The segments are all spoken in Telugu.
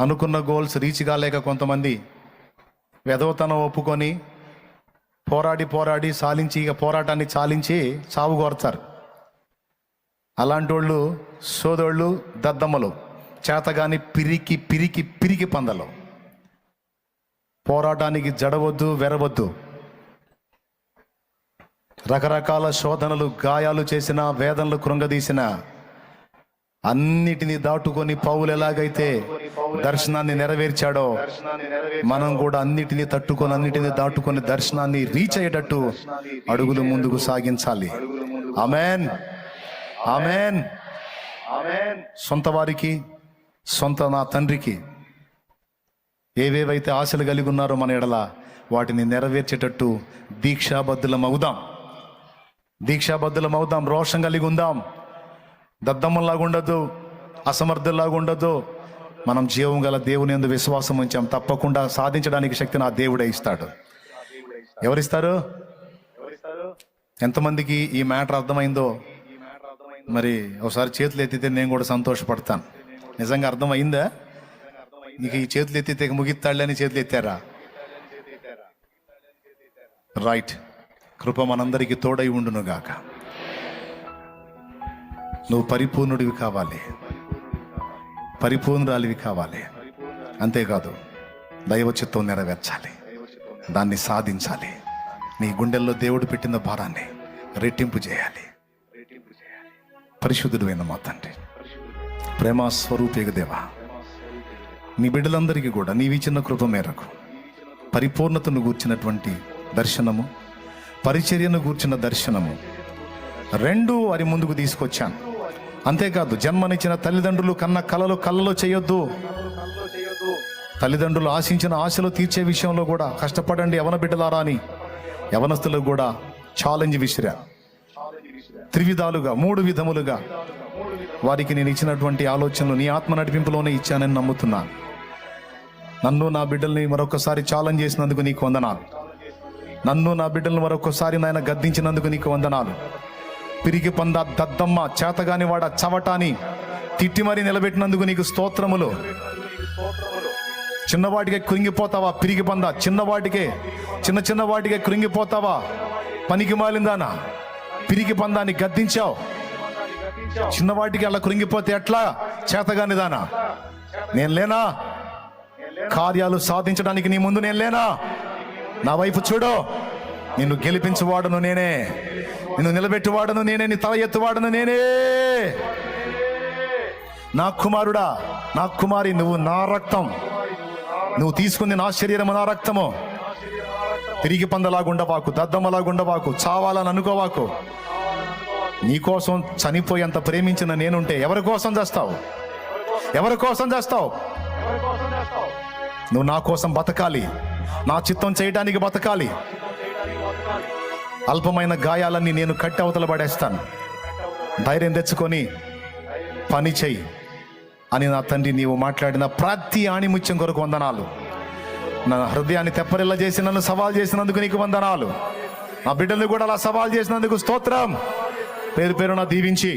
అనుకున్న గోల్స్ రీచ్ కాలేక కొంతమంది వెధవతనం ఒప్పుకొని పోరాడి పోరాడి సాలించి ఇక పోరాటాన్ని చాలించి చావు కోరతారు. అలాంటి వాళ్ళు సోదోళ్ళు దద్దమ్మలు చేతగాని పిరికి పిరికి పిరికి పందలు. పోరాటానికి జడవద్దు వెరవద్దు. రకరకాల శోధనలు గాయాలు చేసిన వేదనలు కృంగదీసిన అన్నిటిని దాటుకొని పౌలు ఎలాగైతే దర్శనాన్ని నెరవేర్చాడో మనం కూడా అన్నిటిని తట్టుకొని అన్నిటిని దాటుకొని దర్శనాన్ని రీచ్ అయ్యేటట్టు అడుగులు ముందుకు సాగించాలి. ఆమెన్ ఆమెన్ సొంత వారికి సొంత నా తండ్రికి ఏవేవైతే ఆశలు కలిగి ఉన్నారో మన ఎడల వాటిని నెరవేర్చేటట్టు దీక్షాబద్ధులం అవుదాం దీక్షాబద్ధులం అవుదాం రోషం కలిగి ఉందాం. దద్దమ్మలాగా ఉండదు అసమర్థుల్లాగా ఉండదు మనం జీవం గల దేవుని ఎందు విశ్వాసం ఉంచాం. తప్పకుండా సాధించడానికి శక్తిని ఆ దేవుడే ఇస్తాడు. ఎవరిస్తారు? ఎంతమందికి ఈ మ్యాటర్ అర్థమైందో? మరి ఒకసారి చేతులు ఎత్తితే నేను కూడా సంతోషపడతాను. నిజంగా అర్థమైందా? నీకు ఈ చేతులు ఎత్తితే ముగిత్తాళ్ళని చేతులు ఎత్తారా? రైట్ కృప మనందరికీ తోడై ఉండును గాక నువ్వు పరిపూర్ణుడివి కావాలి. పరిపూర్ణురాలివి కావాలి. అంతేకాదు దైవ చిత్తం నెరవేర్చాలి. దాన్ని సాధించాలి. నీ గుండెల్లో దేవుడు పెట్టిన భారాన్ని రెట్టింపు చేయాలి. పరిశుద్ధుడు మా తండ్రి. ప్రేమ స్వరూపిక దేవా నీ బిడ్డలందరికీ కూడా నీవిచ్చిన కృప మేరకు పరిపూర్ణతను గూర్చినటువంటి దర్శనము పరిచర్యను గూర్చిన దర్శనము రెండు వారి ముందుకు తీసుకొచ్చాను. అంతేకాదు జన్మనిచ్చిన తల్లిదండ్రులు కన్న కలలు కళ్ళలో చేయొద్దు. తల్లిదండ్రులు ఆశించిన ఆశలు తీర్చే విషయంలో కూడా కష్టపడండి యవన బిడ్డలారా అని యవనస్తులకు కూడా ఛాలెంజ్ విసిరా. త్రివిధాలుగా మూడు విధములుగా వారికి నేను ఇచ్చినటువంటి ఆలోచనలు నీ ఆత్మ నడిపింపులోనే ఇచ్చానని నమ్ముతున్నాను నన్ను నా బిడ్డల్ని మరొకసారి ఛాలెంజ్ చేసినందుకు నీకు వందనాలు. నన్ను నా బిడ్డలను మరొకసారి నాయన గద్దించినందుకు నీకు వందనాలు. పిరికి పంద దద్దమ్మ చేతగాని వాడ చవటాని తిట్టి మరీ నిలబెట్టినందుకు నీకు స్తోత్రములు. చిన్నవాటికే కృంగిపోతావా? పిరిగి పంద. చిన్నవాటికే చిన్న చిన్న వాటికే కృంగిపోతావా? పనికి మాలిందానా? పిరికి పందాన్ని గద్దించావు. చిన్నవాటికి అలా కృంగిపోతే ఎట్లా? చేతగాని దానా నేను లేనా? కార్యాలు సాధించడానికి నీ ముందు నేను లేనా? నా వైపు చూడు. నిన్ను గెలిపించువాడను నేనే. నిన్ను నిలబెట్టువాడను నేనే నీ తల ఎత్తువాడను నేనే. నా కుమారుడా నా కుమారి నువ్వు నా రక్తం. నువ్వు తీసుకుంది నా శరీరము నా రక్తము. తిరిగి పందలాగుండవాకు దద్దమ్మలాగుండవాకు చావాలని అనుకోవాకు నీకోసం చనిపోయేంత ప్రేమించిన నేనుంటే ఎవరి కోసం చేస్తావు? ఎవరి కోసం చేస్తావు? నువ్వు నా కోసం బతకాలి. నా చిత్తం చేయడానికి బతకాలి. అల్పమైన గాయాలన్నీ నేను కట్టి అవతల పడేస్తాను. ధైర్యం తెచ్చుకొని పని చెయ్యి అని నా తండ్రి నీవు మాట్లాడిన ప్రతి ఆణిముత్యం కొరకు వందనాలు. నా హృదయాన్ని తెప్పరిల్ల చేసి నన్ను సవాల్ చేసినందుకు నీకు వందనాలు. నా బిడ్డలు కూడా అలా సవాల్ చేసినందుకు స్తోత్రం. పేరు పేరున దీవించి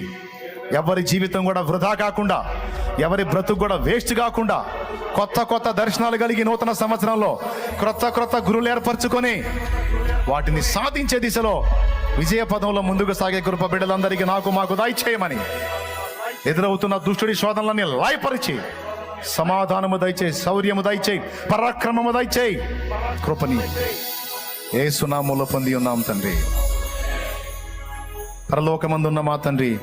ఎవరి జీవితం కూడా వృధా కాకుండా ఎవరి బ్రతుకు కూడా వేస్ట్ కాకుండా కొత్త కొత్త దర్శనాలు కలిగి నూతన సంవత్సరంలో క్రొత్త క్రొత్త గురువులు ఏర్పరచుకొని వాటిని సాధించే దిశలో విజయ పదంలో ముందుకు సాగే కృప బిడ్డలందరికీ నాకు మాకు దయచేయమని. ఎదురవుతున్న దుష్టుడి శోధనలన్నీ లాయపరిచి సమాధానము దయచేయి శౌర్యము దయచేయి పరాక్రమము దయచేయి. కృపని ఏ సునాములో పొంది ఉన్నాం తండ్రి. పరలోకమందున్న మా తండ్రి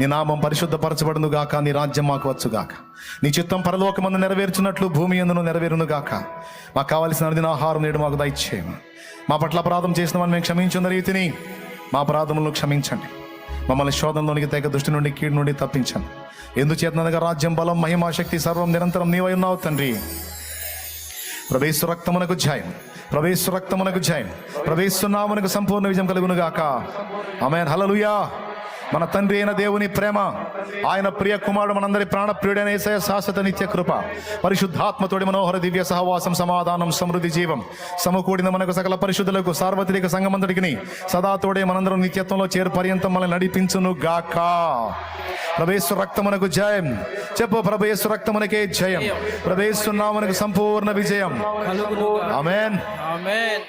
నీ నామం పరిశుద్ధపరచబడును గాక నీ రాజ్యం మాకు వచ్చుగాక నీ చిత్తం పరలోకమందు నెరవేర్చినట్లు భూమి ఎందును నెరవేరును గాక. మాకు కావలసిన దిన ఆహారం నేడు మాకు దయచేయము. మా పట్ల అపరాధం చేసిన మేము క్షమించిన రీతిని మా అపరాధములను క్షమించండి. మమ్మల్ని శోధంలోనికి తెగ దృష్టి నుండి కీడు నుండి తప్పించండి. ఎందుచేతనగా రాజ్యం బలం మహిమా శక్తి సర్వం నిరంతరం నీవై ఉన్నావు తండ్రి. ప్రవేశ రక్తమునకు జాయం ప్రవేశ రక్తమునకు ధ్యాయం ప్రవేశ నామునకు సంపూర్ణ విజయం కలుగునుగాక ఆమె హలలుయా మన తండ్రి అయిన దేవుని ప్రేమ ఆయన ప్రియ కుమారుడు మనందరి ప్రాణ ప్రియుడైన యేసయ్య శాశ్వత నిత్య కృప పరిశుద్ధాత్మతోడి మనోహర దివ్య సహవాసం సమాధానం సమృద్ధి జీవం సమకూడిన మనకు సకల పరిశుద్ధులకు సార్వత్రిక సంగమంతటికి సదా తోడే మనందరం నిత్యత్వంలో చేరు పర్యంతం మనల్ని నడిపించును గాక ప్రభేశ్వ రక్తమునకు జయం. చెప్పు ప్రభేశ్వ రక్తమునకే జయం. ప్రభేశ్వ నామనకు సంపూర్ణ విజయం. ఆమేన్.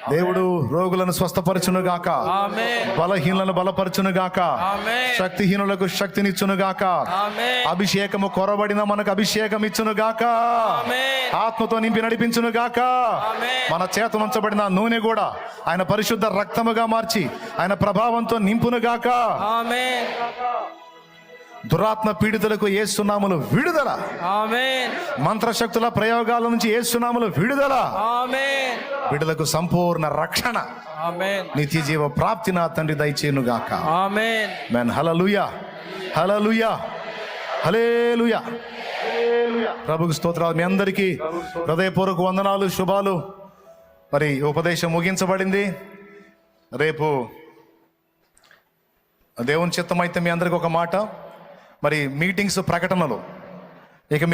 దేవుడు రోగులను స్వస్థపరచును గాక. బలహీనులను బలపరచును గాక. శక్తిహీనులకు శక్తినిచ్చును గాక. అభిషేకము కొరబడిన మనకు అభిషేకం ఇచ్చును గాక ఆత్మతో నింపి నడిపించును గాక. మన చేత ఉంచబడిన నూనె కూడా ఆయన పరిశుద్ధ రక్తముగా మార్చి ఆయన ప్రభావంతో నింపును గాక. దురాత్మ పీడితులకు ఏ సున్నాములు విడుదల మంత్రశక్తుల ప్రయోగాల నుంచి ఏ సున్నాములు విడుదల బిడ్డలకు సంపూర్ణ రక్షణ. నిత్య జీవ ప్రాప్తి నా తండ్రి దయచేను గాక ఆమేన్. మెన్ హలలుయా హలలుయా హలేలుయా ప్రభుకు స్తోత్రాలు. మీ అందరికీ హృదయపూర్వక వందనాలు శుభాలు. మరి ఉపదేశం ముగించబడింది. రేపు దేవుని చిత్తం అయితే మీ అందరికి ఒక మాట. మరి మీటింగ్స్ ప్రకటనలు. ఇక మీ